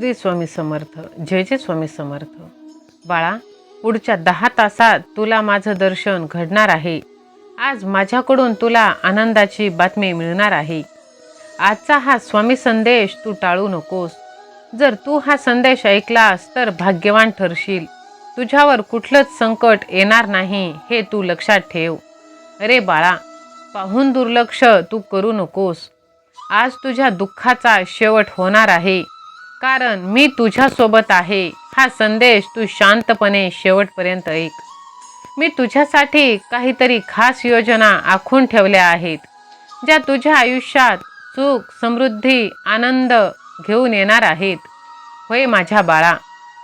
श्री स्वामी समर्थ. जय जय स्वामी समर्थ. बाळा पुढच्या दहा तासात तुला माझं दर्शन घडणार आहे. आज माझ्याकडून तुला आनंदाची बातमी मिळणार आहे. आजचा हा स्वामी संदेश तू टाळू नकोस. जर तू हा संदेश ऐकलास तर भाग्यवान ठरशील. तुझ्यावर कुठलंच संकट येणार नाही हे तू लक्षात ठेव. अरे बाळा पाहून दुर्लक्ष तू करू नकोस. आज तुझ्या दुःखाचा शेवट होणार आहे. कारण मी तुझ्यासोबत आहे. हा संदेश तू शांतपणे शेवटपर्यंत ऐक. मी तुझ्यासाठी काहीतरी खास योजना आखून ठेवल्या आहेत ज्या तुझ्या आयुष्यात सुख समृद्धी आनंद घेऊन येणार आहेत. होय माझ्या बाळा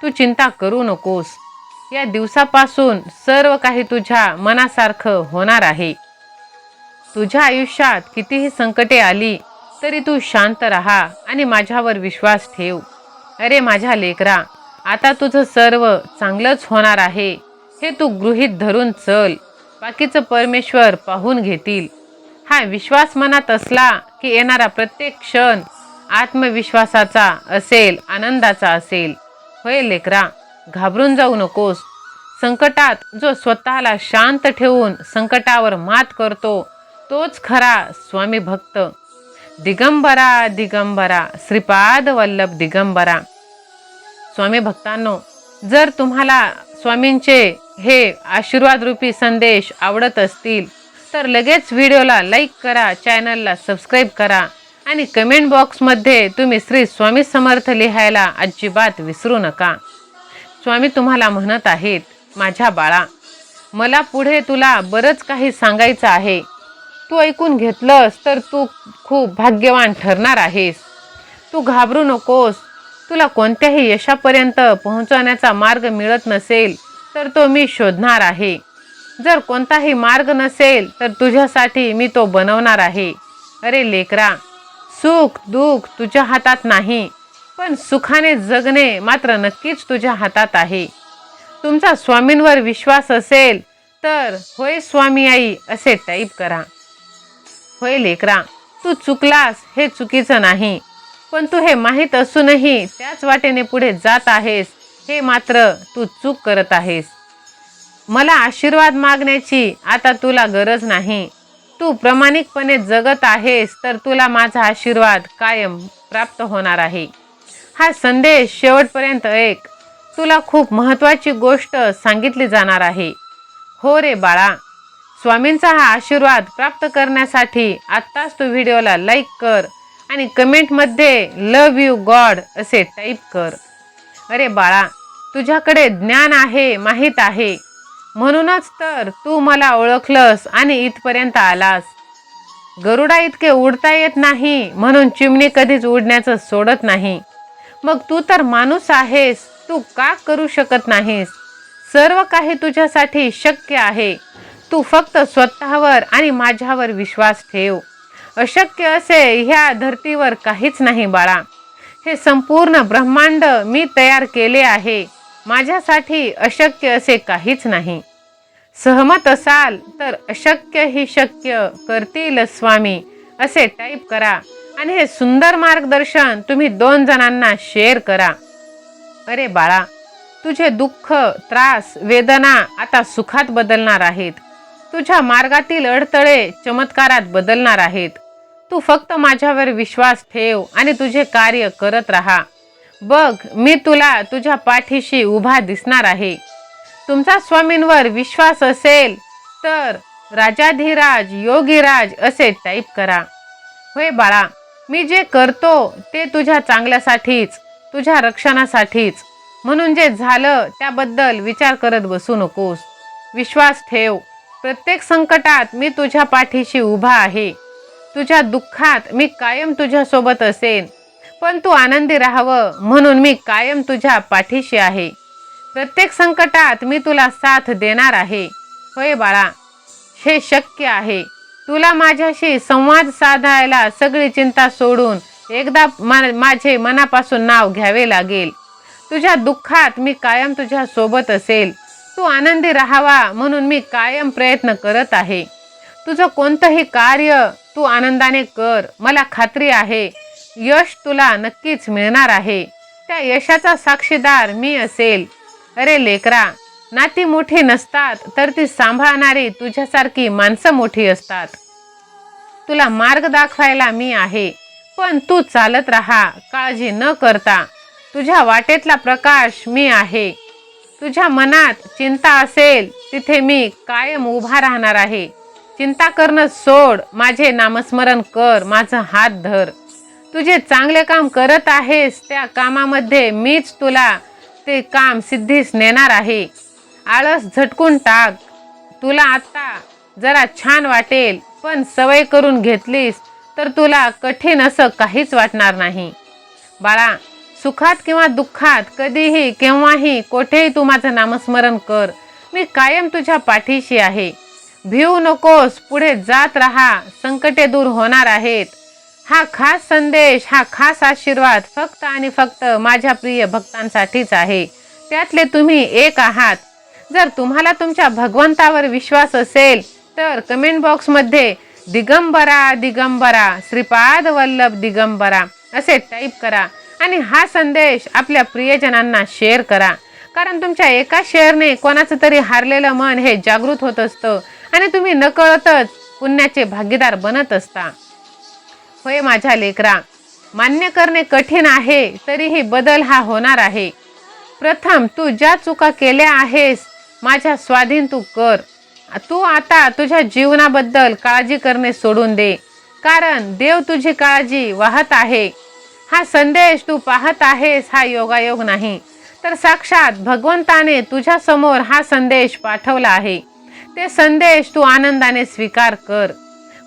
तू चिंता करू नकोस. या दिवसापासून सर्व काही तुझ्या मनासारखं होणार आहे. तुझ्या आयुष्यात कितीही संकटे आली तरी तू शांत राहा आणि माझ्यावर विश्वास ठेव. अरे माझ्या लेकरा आता तुझं सर्व चांगलंच होणार आहे. हे तू गृहीत धरून चल. बाकीचं परमेश्वर पाहून घेतील. हा विश्वास मनात असला की येणारा प्रत्येक क्षण आत्मविश्वासाचा असेल आनंदाचा असेल. होय लेकरा घाबरून जाऊ नकोस. संकटात जो स्वतःला शांत ठेवून संकटावर मात करतो तोच खरा स्वामी भक्त. दिगंबरा दिगंबरा श्रीपाद वल्लभ दिगंबरा. स्वामी भक्तांनो जर तुम्हाला स्वामींचे हे आशीर्वादरूपी संदेश आवडत असतील तर लगेच व्हिडिओला लाईक करा चॅनलला सबस्क्राईब करा आणि कमेंट बॉक्समध्ये तुम्ही श्री स्वामी समर्थ लिहायला अजिबात विसरू नका. स्वामी तुम्हाला म्हणत आहेत माझ्या बाळा मला पुढे तुला बरंच काही सांगायचं आहे. तू ऐकून घेतलंस तर तू खूप भाग्यवान ठरणार आहेस. तू घाबरू नकोस. तुला कोणत्याही यशापर्यंत पोहोचवण्याचा मार्ग मिळत नसेल तर तो मी शोधणार आहे. जर कोणताही मार्ग नसेल तर तुझ्यासाठी मी तो बनवणार आहे. अरे लेकरा सुख दुःख तुझ्या हातात नाही पण सुखाने जगणे मात्र नक्कीच तुझ्या हातात आहे. तुमचा स्वामींवर विश्वास असेल तर होय स्वामी आई असे टाईप करा. होय लेकरा तू चुकलास हे चुकीचं नाही. पण तू हे माहीत असूनही त्याच वाटेने पुढे जात आहेस हे मात्र तू चूक करत आहेस. मला आशीर्वाद मागण्याची आता तुला गरज नाही. तू प्रामाणिकपणे जगत आहेस तर तुला माझा आशीर्वाद कायम प्राप्त होणार आहे. हा संदेश शेवटपर्यंत ऐक. तुला खूप महत्त्वाची गोष्ट सांगितली जाणार आहे. हो रे बाळा स्वामींचा हा आशीर्वाद प्राप्त करण्यासाठी आत्ताच तू व्हिडिओला लाईक कर आणि कमेंटमध्ये लव यू गॉड असे टाईप कर. अरे बाळा तुझ्याकडे ज्ञान आहे माहीत आहे. म्हणूनच तर तू मला ओळखलंस आणि इथपर्यंत आलास. गरुडा इतके उडता येत नाही म्हणून चिमणी कधीच उडण्याचं सोडत नाही. मग तू तर माणूस आहेस तू का करू शकत नाहीस? सर्व काही तुझ्यासाठी शक्य आहे. तू फक्त स्वतःवर आणि माझ्यावर विश्वास ठेव. अशक्य असे ह्या धर्तीवर काहीच नाही बाळा. हे संपूर्ण ब्रह्मांड मी तयार केले आहे. माझ्यासाठी अशक्य असे काहीच नाही. सहमत असाल तर अशक्य ही शक्य करतील स्वामी असे टाईप करा. आणि हे सुंदर मार्गदर्शन तुम्ही दोन जणांना शेअर करा. अरे बाळा तुझे दुःख त्रास वेदना आता सुखात बदलणार आहेत. तुझ्या मार्गातील अडथळे चमत्कारात बदलणार आहेत. तू फक्त माझ्यावर विश्वास ठेव आणि तुझे कार्य करत राहा. बघ मी तुला तुझ्या पाठीशी उभा दिसणार आहे. तुमचा स्वामींवर विश्वास असेल तर राजाधिराज योगीराज असे टाईप करा. होय बाळा मी जे करतो ते तुझ्या चांगल्यासाठीच तुझ्या रक्षणासाठीच. म्हणून जे झालं त्याबद्दल विचार करत बसू नकोस. विश्वास ठेव. प्रत्येक संकटात मी तुझ्या पाठीशी उभा आहे. तुझ्या दुःखात मी कायम तुझ्यासोबत असेन. पण तू आनंदी राहावं म्हणून मी कायम तुझ्या पाठीशी आहे. प्रत्येक संकटात मी तुला साथ देणार आहे. होय बाळा हे शक्य आहे. तुला माझ्याशी संवाद साधायला सगळी चिंता सोडून एकदा मा- माझे मनापासून नाव घ्यावे लागेल. तुझ्या दुःखात मी कायम तुझ्या सोबत असेल. तू आनंदी राहावा म्हणून मी कायम प्रयत्न करत आहे. तुझं कोणतंही कार्य तू आनंदाने कर. मला खात्री आहे यश तुला नक्कीच मिळणार आहे. त्या यशाचा साक्षीदार मी असेल. अरे लेकरा नाती मोठी नसतात तर ती सांभाळणारी तुझ्यासारखी माणसं मोठी असतात. तुला मार्ग दाखवायला मी आहे पण तू चालत राहा काळजी न करता. तुझ्या वाटेतला प्रकाश मी आहे. तुझ्या मनात चिंता असेल तिथे मी कायम उभा राहणार आहे. चिंता करणं सोड माझे नामस्मरण कर माझं हात धर. तुझे चांगले काम करत आहेस त्या कामामध्ये मीच तुला ते काम सिद्धीस नेणार आहे. आळस झटकून टाक. तुला आत्ता जरा छान वाटेल पण सवय करून घेतलीस तर तुला कठीण असं काहीच वाटणार नाही. बाळा सुखात किंवा दुःखात कधीही केव्हाही कोठेही तू माझं नामस्मरण कर. मी कायम तुझ्या पाठीशी आहे. भिऊ नकोस पुढे जात राहा. संकटे दूर होणार आहेत. हा खास संदेश हा खास आशीर्वाद फक्त आणि फक्त माझ्या प्रिय भक्तांसाठीच आहे. त्यातले तुम्ही एक आहात. जर तुम्हाला तुमच्या भगवंतावर विश्वास असेल तर कमेंट बॉक्समध्ये दिगंबरा दिगंबरा श्रीपाद वल्लभ दिगंबरा असे टाईप करा. आणि हा संदेश आपल्या प्रियजनांना शेअर करा. कारण तुमच्या एका शेअरने कोणाचं तरी हारलेलं मन हे जागृत होत असतं आणि तुम्ही नकळतच पुण्याचे भागीदार बनत असता. होय माझ्या लेकरा मान्य करणे कठीण आहे तरीही बदल हा होणार आहे. प्रथम तू ज्या चुका केल्या आहेस माझ्या स्वाधीन तू कर. तू आता तुझ्या जीवनाबद्दल काळजी करणे सोडून दे. कारण देव तुझी काळजी वाहत आहे. हा संदेश तू पाहत आहेस हा योगायोग नाही. तर साक्षात भगवंताने तुझ्या समोर हा संदेश पाठवला आहे. ते संदेश तू आनंदाने स्वीकार कर.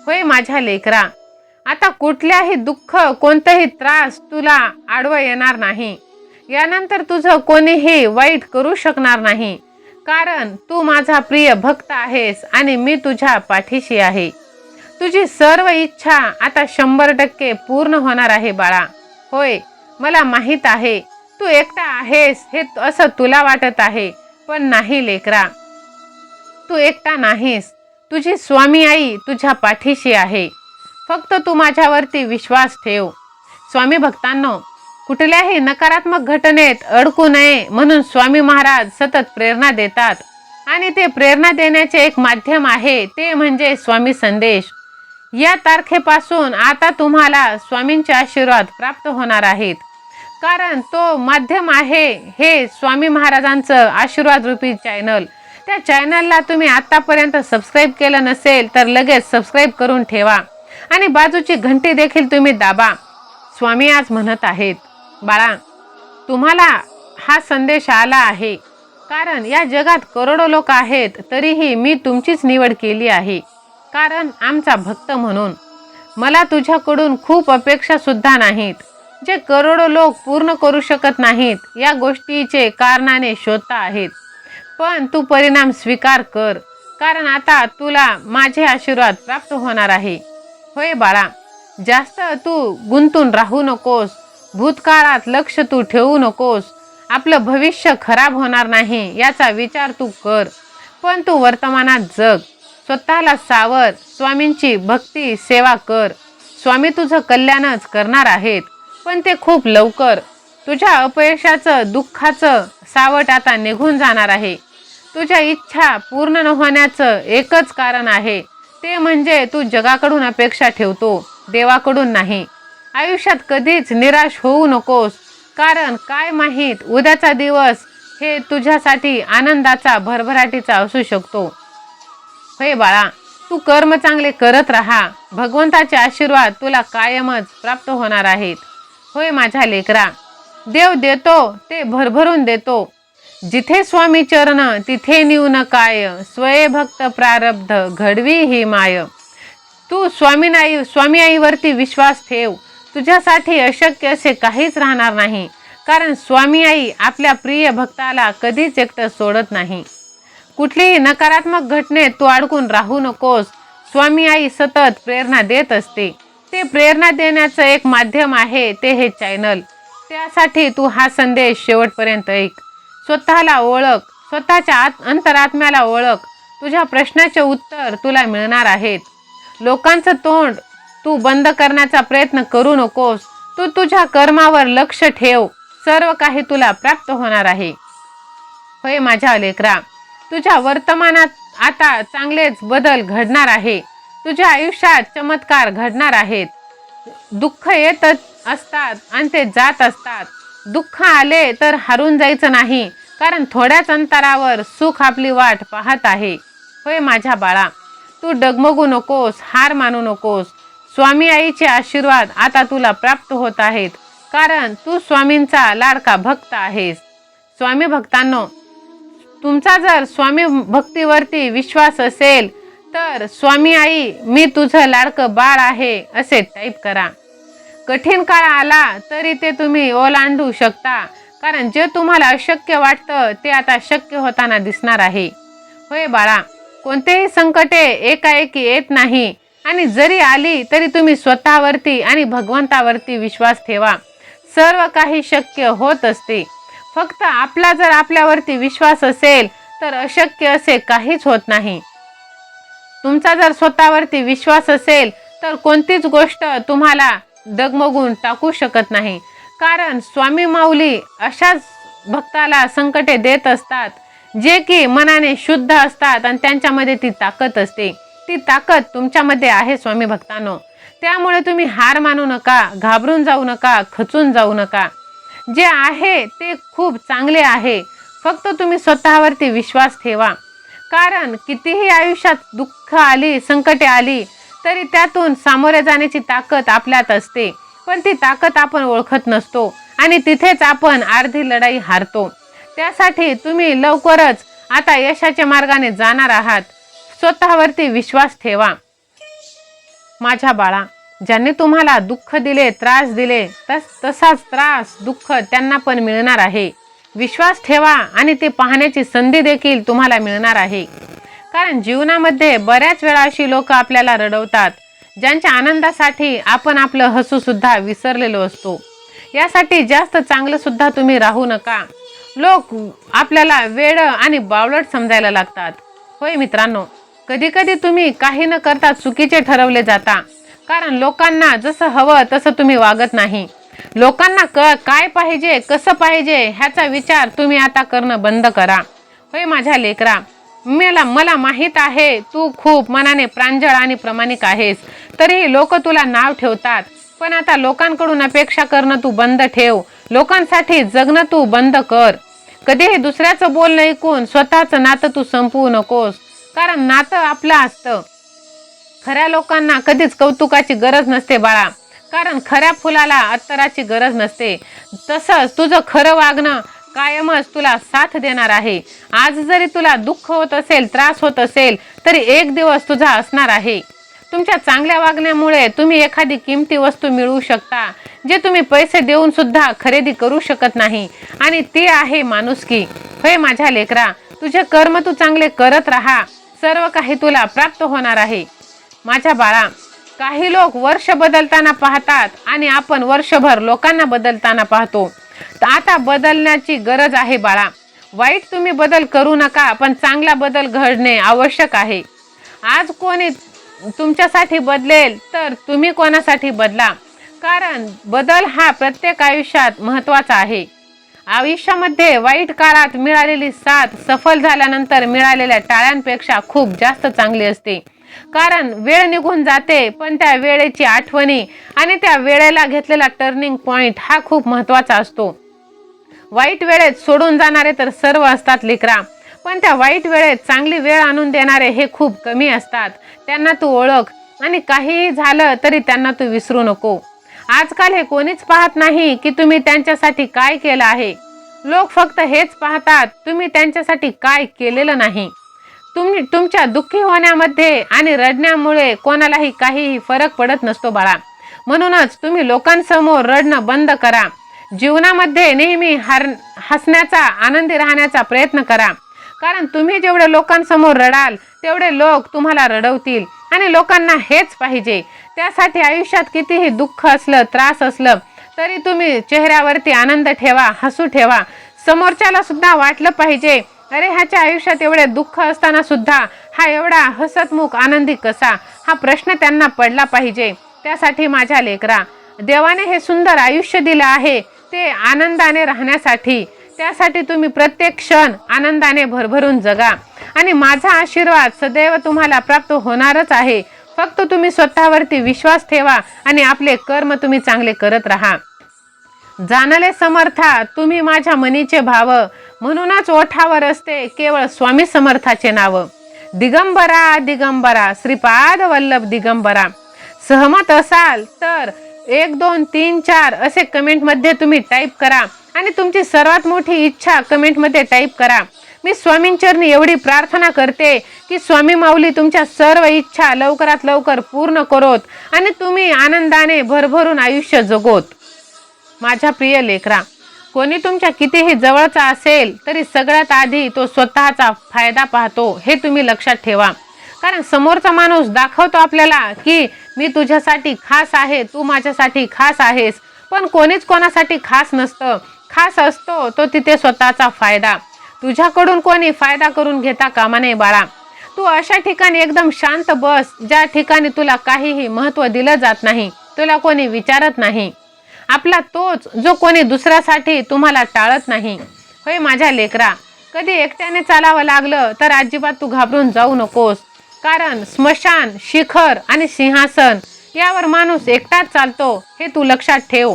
होय माझ्या लेकरा आता कुठल्याही दुःख कोणताही त्रास तुला आडवं येणार नाही. यानंतर तुझं कोणीही वाईट करू शकणार नाही. कारण तू माझा प्रिय भक्त आहेस आणि मी तुझ्या पाठीशी आहे. तुझी सर्व इच्छा आता शंभर टक्के पूर्ण होणार आहे बाळा. होय मला माहीत आहे. तू एकटा आहेस हे असं तुला वाटत आहे पण नाही लेकरा. तू एकटा नाहीस. तुझी स्वामी आई तुझ्या पाठीशी आहे. फक्त तू माझ्यावरती विश्वास ठेव. स्वामी भक्तांनो कुठल्याही नकारात्मक घटनेत अडकू नये म्हणून स्वामी महाराज सतत प्रेरणा देतात. आणि ते प्रेरणा देण्याचे एक माध्यम आहे ते म्हणजे स्वामी संदेश. या तारखेपासून आता तुम्हाला स्वामींचे आशीर्वाद प्राप्त होणार आहेत. कारण तो माध्यम आहे हे स्वामी महाराजांचं आशीर्वाद रूपी चॅनल. त्या चॅनलला तुम्ही आतापर्यंत सबस्क्राईब केलं नसेल तर लगेच सबस्क्राईब करून ठेवा. आणि बाजूची घंटी देखील तुम्ही दाबा. स्वामी आज म्हणत आहेत बाळा तुम्हाला हा संदेश आला आहे. कारण या जगात करोडो लोक आहेत तरीही मी तुमचीच निवड केली आहे. कारण आमचा भक्त म्हणून. मला तुझ्याकडून खूप अपेक्षा सुद्धा नाहीत. जे करोडो लोक पूर्ण करू शकत नाहीत या गोष्टीचे कारणाने शोधता आहेत. पण तू परिणाम स्वीकार कर कारण आता तुला माझे आशीर्वाद प्राप्त होणार आहे. होय बाळा जास्त तू गुंतून राहू नकोस भूतकाळात लक्ष तू ठेवू नकोस आपलं भविष्य खराब होणार नाही याचा विचार तू कर पण तू वर्तमानात जग. स्वतःला सावर स्वामींची भक्ती सेवा कर. स्वामी तुझं कल्याणच करणार आहेत पण ते खूप लवकर. तुझ्या अपयशाचं दुःखाचं सावट आता निघून जाणार आहे. तुझ्या इच्छा पूर्ण न होण्याचं एकच कारण आहे. ते म्हणजे तू जगाकडून अपेक्षा ठेवतो देवाकडून नाही. आयुष्यात कधीच निराश होऊ नकोस कारण काय माहीत उद्याचा दिवस हे तुझ्यासाठी आनंदाचा भरभराटीचा असू शकतो. होय बाळा तू कर्म चांगले करत राहा. भगवंताचे आशीर्वाद तुला कायमच प्राप्त होणार आहेत. होय माझ्या लेकरा देव देतो ते भरभरून देतो. जिथे स्वामी चरण तिथे न्यून काय. स्वयभक्त प्रारब्ध घडवी ही माय. तू स्वामीनाई स्वामी आईवरती विश्वास ठेव. तुझ्यासाठी अशक्य असे काहीच राहणार नाही. कारण स्वामी आई आपल्या प्रिय भक्ताला कधीच एकटं सोडत नाही. कुठलीही नकारात्मक घटनेत तू अडकून राहू नकोस. स्वामी आई सतत प्रेरणा देत असते. ते प्रेरणा देण्याचं एक माध्यम आहे ते हे चॅनल त्यासाठी तू हा संदेश शेवटपर्यंत ऐक. स्वतःला ओळख स्वतःच्या आत अंतरात्म्याला ओळख. तुझ्या प्रश्नाचे उत्तर तुला मिळणार आहेत. लोकांचं तोंड तू बंद करण्याचा प्रयत्न करू नकोस. तू तुझ्या कर्मावर लक्ष ठेव. सर्व काही तुला प्राप्त होणार आहे. होय माझ्या लेकरा तुझ्या वर्तमानात आता चांगलेच बदल घडणार आहे. तुझ्या आयुष्यात चमत्कार घडणार आहेत. दुःख येतच असतात आणि ते जात असतात. दुःख आले तर हारून जायचं नाही कारण थोड्याच अंतरावर सुख आपली वाट पाहत आहे. होय माझ्या बाळा तू डगमगू नकोस हार मानू नकोस. स्वामी आईचे आशीर्वाद आता तुला प्राप्त होत आहेत कारण तू स्वामींचा लाडका भक्त आहेस. स्वामी भक्तांनो तुमचा जर स्वामी भक्तीवरती विश्वास असेल तर स्वामी आई मी तुझं लाडकं बाळ आहे असे टाईप करा. कठीण काळ आला तरी ते तुम्ही ओलांडू शकता कारण जे तुम्हाला अशक्य वाटतं ते आता शक्य होताना दिसणार आहे. होय बाळा कोणतेही संकटे एकाएकी येत नाही आणि जरी आली तरी तुम्ही स्वतःवरती आणि भगवंतावरती विश्वास ठेवा. सर्व काही शक्य होत असते. फक्त आपला जर आपल्यावरती विश्वास असेल तर अशक्य असे काहीच होत नाही. तुमचा जर स्वतःवरती विश्वास असेल तर कोणतीच गोष्ट तुम्हाला दगमगून टाकू शकत नाही. कारण स्वामी माऊली अशाच भक्ताला संकटे देत असतात जे की मनाने शुद्ध असतात आणि त्यांच्यामध्ये ती ताकद असते. ती ताकद तुमच्यामध्ये आहे स्वामी भक्तांनो. त्यामुळे तुम्ही हार मानू नका घाबरून जाऊ नका खचून जाऊ नका. जे आहे ते खूप चांगले आहे. फक्त तुम्ही स्वतःवरती विश्वास ठेवा. कारण कितीही आयुष्यात दुःख आली संकटे आली तरी त्यातून सामोरे जाण्याची ताकद आपल्यात असते. पण ती ताकद आपण ओळखत नसतो आणि तिथेच आपण अर्धी लढाई हारतो. त्यासाठी तुम्ही लवकरच आता यशाच्या मार्गाने जाणार आहात. स्वतःवरती विश्वास ठेवा. माझ्या बाळा ज्यांनी तुम्हाला दुःख दिले त्रास दिले तस तसाच त्रास दुःख त्यांना पण मिळणार आहे. विश्वास ठेवा आणि ते पाहण्याची संधी देखील तुम्हाला मिळणार आहे. कारण जीवनामध्ये बऱ्याच वेळा अशी लोक आपल्याला रडवतात ज्यांच्या आनंदासाठी आपण आपलं हसूसुद्धा विसरलेलो असतो. यासाठी जास्त चांगलंसुद्धा तुम्ही राहू नका. लोक आपल्याला वेळ आणि बावलट समजायला लागतात. होय मित्रांनो कधीकधी तुम्ही काही न करता चुकीचे ठरवले जाता. कारण लोकांना जसं हवं तसं तुम्ही वागत नाही. लोकांना क काय पाहिजे कसं पाहिजे ह्याचा विचार तुम्ही आता करणं बंद करा. होय माझ्या लेकरा मला मला माहीत आहे तू खूप मनाने प्रांजळ आणि प्रामाणिक आहेस तरीही लोक तुला नाव ठेवतात. पण आता लोकांकडून अपेक्षा करणं तू बंद ठेव. लोकांसाठी जगणं तू बंद कर. कधीही दुसऱ्याचं बोलणं ऐकून स्वतःचं नातं तू संपवू नकोस. कारण नातं आपलं असतं. खऱ्या लोकांना कधीच कौतुकाची गरज नसते बाळा. कारण खऱ्या फुलाला अत्तराची गरज नसते. तसंच तुझं खरं वागणं कायमच तुला साथ देणार आहे. आज जरी तुला दुःख होत असेल त्रास होत असेल तरी एक दिवस तुझा असणार आहे. तुमच्या चांगल्या वागण्यामुळे तुम्ही एखादी किमती वस्तू मिळवू शकता जे तुम्ही पैसे देऊन सुद्धा खरेदी करू शकत नाही. आणि ती आहे माणुसकी. होय माझ्या लेकरा तुझे कर्म तू चांगले करत राहा. सर्व काही तुला प्राप्त होणार आहे. माझ्या बाळा काही लोक वर्ष बदलताना पाहतात आणि आपण वर्षभर लोकांना बदलताना पाहतो. तर आता बदलण्याची गरज आहे बाळा. वाईट तुम्ही बदल करू नका पण चांगला बदल घडणे आवश्यक आहे. आज कोणी तुमच्यासाठी बदलेल तर तुम्ही कोणासाठी बदला? कारण बदल हा प्रत्येक आयुष्यात महत्त्वाचा आहे. आयुष्यामध्ये वाईट काळात मिळालेली साथ सफल झाल्यानंतर मिळालेल्या टाळ्यांपेक्षा खूप जास्त चांगली असते. कारण वेळ निघून जाते पण त्या वेळेची आठवणी आणि त्या वेळेला घेतलेला टर्निंग पॉईंट हा खूप महत्त्वाचा असतो. वाईट वेळेत सोडून जाणारे तर सर्व असतात लेकरा पण त्या वाईट वेळेत चांगली वेळ आणून देणारे हे खूप कमी असतात. त्यांना तू ओळख आणि काहीही झालं तरी त्यांना तू विसरू नको. आजकाल हे कोणीच पाहत नाही की तुम्ही त्यांच्यासाठी काय केलं आहे. लोक फक्त हेच पाहतात तुम्ही त्यांच्यासाठी काय केलेलं नाही. तुम्ही तुमच्या दुःखी होण्यामध्ये आणि रडण्यामुळे कोणालाही काहीही फरक पडत नसतो बाळा. म्हणूनच तुम्ही लोकांसमोर रडणं बंद करा. जीवनामध्ये नेहमी हर हसण्याचा आनंदी राहण्याचा प्रयत्न करा. कारण तुम्ही जेवढे लोकांसमोर रडाल तेवढे लोक तुम्हाला रडवतील. आणि लोकांना हेच पाहिजे. त्यासाठी आयुष्यात कितीही दुःख असलं त्रास असलं तरी तुम्ही चेहऱ्यावरती आनंद ठेवा हसू ठेवा. समोरच्याला सुद्धा वाटलं पाहिजे अरे ह्याच्या आयुष्यात एवढे दुःख असताना सुद्धा हा एवढा हसतमुख आनंदी कसा? हा प्रश्न त्यांना पडला पाहिजे. त्यासाठी माझ्या लेकरा देवाने हे सुंदर आयुष्य दिलं आहे ते आनंदाने राहण्यासाठी. त्यासाठी तुम्ही प्रत्येक क्षण आनंदाने भरभरून जगा. आणि माझा आशीर्वाद सदैव तुम्हाला प्राप्त होणारच आहे. फक्त तुम्ही स्वतःवरती विश्वास ठेवा आणि आपले कर्म तुम्ही चांगले करत राहा. जाणले समर्था तुम्ही माझ्या मनीचे भाव. म्हणूनच ओठावर असते केवळ स्वामी समर्थाचे नाव. दिगंबरा दिगंबरा श्रीपाद वल्लभ दिगंबरा. सहमत असाल तर एक दोन तीन चार असे कमेंटमध्ये तुम्ही टाईप करा आणि तुमची सर्वात मोठी इच्छा कमेंटमध्ये टाईप करा. मी स्वामींचरणी एवढी प्रार्थना करते की स्वामी माऊली तुमच्या सर्व इच्छा लवकरात लवकर पूर्ण करोत आणि तुम्ही आनंदाने भरभरून आयुष्य जगोत. माझ्या प्रिय लेकरा कोणी तुमच्या कितीही जवळचा असेल तरी सगळ्यात आधी तो स्वतःचा फायदा पाहतो हे तुम्ही लक्षात ठेवा. कारण समोरचा माणूस दाखवतो आपल्याला की मी तुझ्यासाठी खास आहे तू माझ्यासाठी खास आहेस. पण कोणीच कोणासाठी खास नसतं. खास असतो तो तिथे स्वतःचा फायदा. तुझ्याकडून कोणी फायदा करून घेता कामा नये बाळा. तू अशा ठिकाणी एकदम शांत बस ज्या ठिकाणी तुला काहीही महत्त्व दिलं जात नाही तुला कोणी विचारत नाही. आपला तोच जो कोणी दुसऱ्यासाठी तुम्हाला टाळत नाही. होय माझ्या लेकरा कधी एकट्याने चालावं लागलं तर अजिबात तू घाबरून जाऊ नकोस. कारण स्मशान शिखर आणि सिंहासन यावर माणूस एकटाच चालतो हे तू लक्षात ठेव.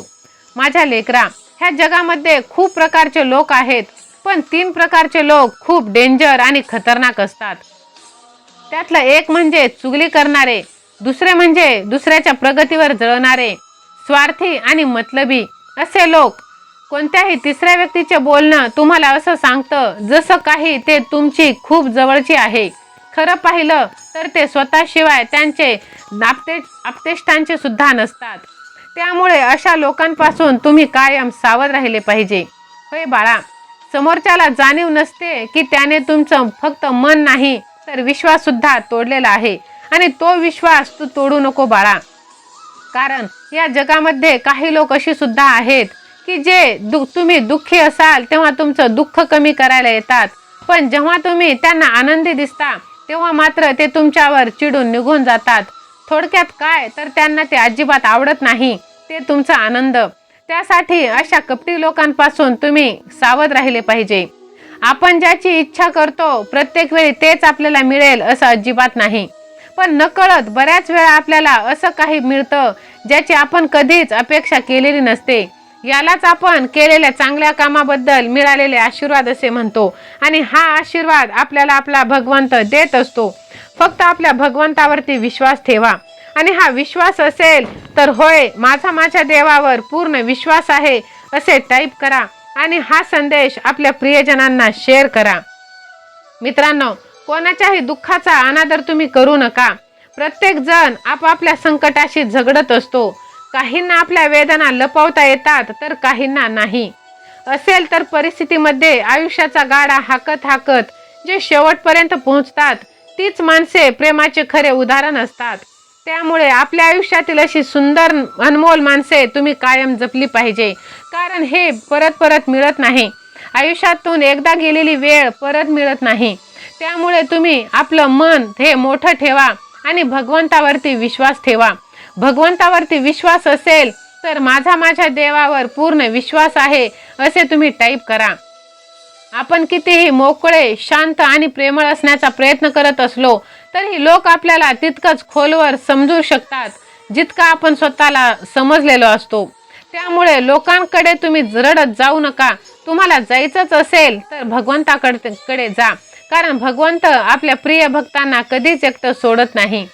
माझ्या लेकरा ह्या जगामध्ये खूप प्रकारचे लोक आहेत पण तीन प्रकारचे लोक खूप डेंजर आणि खतरनाक असतात. त्यातलं एक म्हणजे चुगली करणारे दुसरे म्हणजे दुसऱ्याच्या प्रगतीवर जळणारे. स्वार्थी आणि मतलबी असे लोक. कोणत्याही तिसऱ्या व्यक्तीचे बोलणं तुम्हाला असं सांगतं जसं काही ते तुमची खूप जवळची आहे. खरं पाहिलं तर ते स्वतःशिवाय त्यांचे आपते आपतेष्टांचे सुद्धा नसतात. त्यामुळे अशा लोकांपासून तुम्ही कायम सावध राहिले पाहिजे. होय बाळा समोरच्याला जाणीव नसते की त्याने तुमचं फक्त मन नाही तर विश्वाससुद्धा तोडलेला आहे. आणि तो विश्वास तू तोडू नको बाळा. कारण या जगामध्ये काही लोक अशी सुद्धा आहेत की जे दु तुम्ही दुःखी असाल तेव्हा तुमचं दुःख कमी करायला येतात. पण जेव्हा तुम्ही त्यांना आनंदी दिसता तेव्हा मात्र ते तुमच्यावर चिडून निघून जातात. थोडक्यात काय? तर त्यांना ते अजिबात आवडत नाही. ते तुमचा आनंद. त्यासाठी अशा कपटी लोकांपासून तुम्ही सावध राहिले पाहिजे. आपण ज्याची इच्छा करतो प्रत्येक वेळी तेच आपल्याला मिळेल असं अजिबात नाही. पण नकळत बऱ्याच वेळा आपल्याला असं काही मिळतं ज्याची आपण कधीच अपेक्षा केलेली नसते. यालाच आपण केलेल्या चांगल्या कामाबद्दल मिळालेले आशीर्वाद असे म्हणतो. आणि हा आशीर्वाद आपल्याला आपला भगवंत देत असतो. फक्त आपल्या भगवंतावरती विश्वास ठेवा. आणि हा विश्वास असेल तर होय माझा माझ्या देवावर पूर्ण विश्वास आहे असे टाईप करा. आणि हा संदेश आपल्या प्रियजनांना शेअर करा. मित्रांनो कोणाच्याही दुःखाचा अनादर तुम्ही करू नका. प्रत्येक जण आपापल्या संकटाशी झगडत असतो. काहींना आपल्या वेदना लपवता येतात तर काहींना नाही. असेल तर परिस्थितीमध्ये आयुष्याचा गाडा हाकत हाकत जे शेवटपर्यंत पोहोचतात तीच माणसे प्रेमाचे खरे उदाहरण असतात. त्यामुळे आपल्या आयुष्यातील अशी सुंदर अनमोल माणसे तुम्ही कायम जपली पाहिजे. कारण हे परत परत मिळत नाही. आयुष्यातून एकदा गेलेली वेळ परत मिळत नाही. त्यामुळे तुम्ही आपलं मन हे मोठं ठेवा. आणि भगवंतावरती विश्वास ठेवा. भगवंतावरती विश्वास असेल तर माझा माझ्या देवावर पूर्ण विश्वास आहे असे तुम्ही टाईप करा. आपण कितीही मोकळे शांत आणि प्रेमळ असण्याचा प्रयत्न करत असलो तरी लोक आपल्याला तितकंच खोलवर समजू शकतात जितका आपण स्वतःला समजलेलो असतो. त्यामुळे लोकांकडे तुम्ही रडत जाऊ नका. तुम्हाला जायचंच असेल तर भगवंताकडे कडे जा. कारण भगवंत आपल्या प्रिय भक्तांना कधीच एकटं सोडत नाही.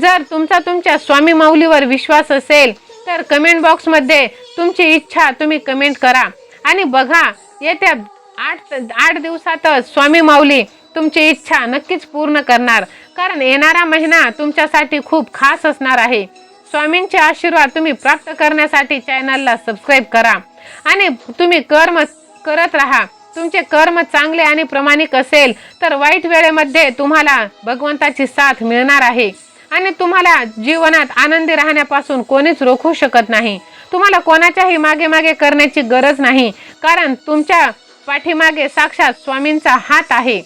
जर तुमचा तुमच्या स्वामी माऊलीवर विश्वास असेल तर कमेंट बॉक्समध्ये तुमची इच्छा तुम्ही कमेंट करा. आणि बघा येत्या आठ आठ दिवसातच स्वामी माऊली तुमची इच्छा नक्कीच पूर्ण करणार. कारण येणारा महिना तुमच्यासाठी खूप खास असणार आहे. स्वामींचे आशीर्वाद तुम्ही प्राप्त करण्यासाठी चॅनलला सबस्क्राईब करा. आणि तुम्ही कर्म करत राहा. तुमचे कर्म चांगले आणि प्रामाणिक असेल तर वाईट वेळेमध्ये तुम्हाला भगवंताची साथ मिळणार आहे. आणि तुम्हाला जीवनात आनंदी राहण्यापासून कोणीच रोखू शकत नाही. तुम्हाला कोणाच्याही मागे मागे करण्याची गरज नाही कारण तुमच्या पाठीमागे साक्षात स्वामींचा हात आहे.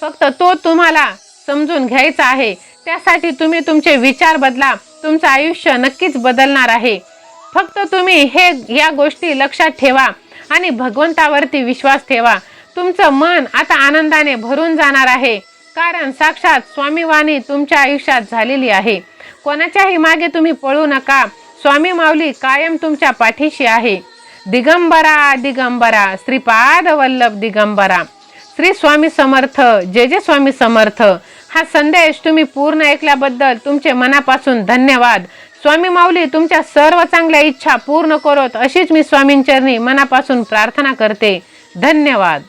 फक्त तो तुम्हाला समजून घ्यायचा आहे. त्यासाठी तुम्ही तुमचे विचार बदला तुमचं आयुष्य नक्कीच बदलणार आहे. फक्त तुम्ही हे या गोष्टी लक्षात ठेवा. आणि भगवंतावरती विश्वास ठेवा. तुमचं मन आता आनंदाने भरून जाणार आहे. कारण साक्षात स्वामीवाणी तुमच्या आयुष्यात झालेली आहे. कोणाच्याही मागे तुम्ही पळू नका. स्वामी माऊली कायम तुमच्या पाठीशी आहे. दिगंबरा दिगंबरा श्रीपाद वल्लभ दिगंबरा. श्री स्वामी समर्थ जय जय स्वामी समर्थ. हा संदेश तुम्ही पूर्ण ऐकल्याबद्दल तुमचे मनापासून धन्यवाद. स्वामी माऊली तुमच्या सर्व चांगल्या इच्छा पूर्ण करोत अशीच मी स्वामींचरणी मनापासून प्रार्थना करते. धन्यवाद.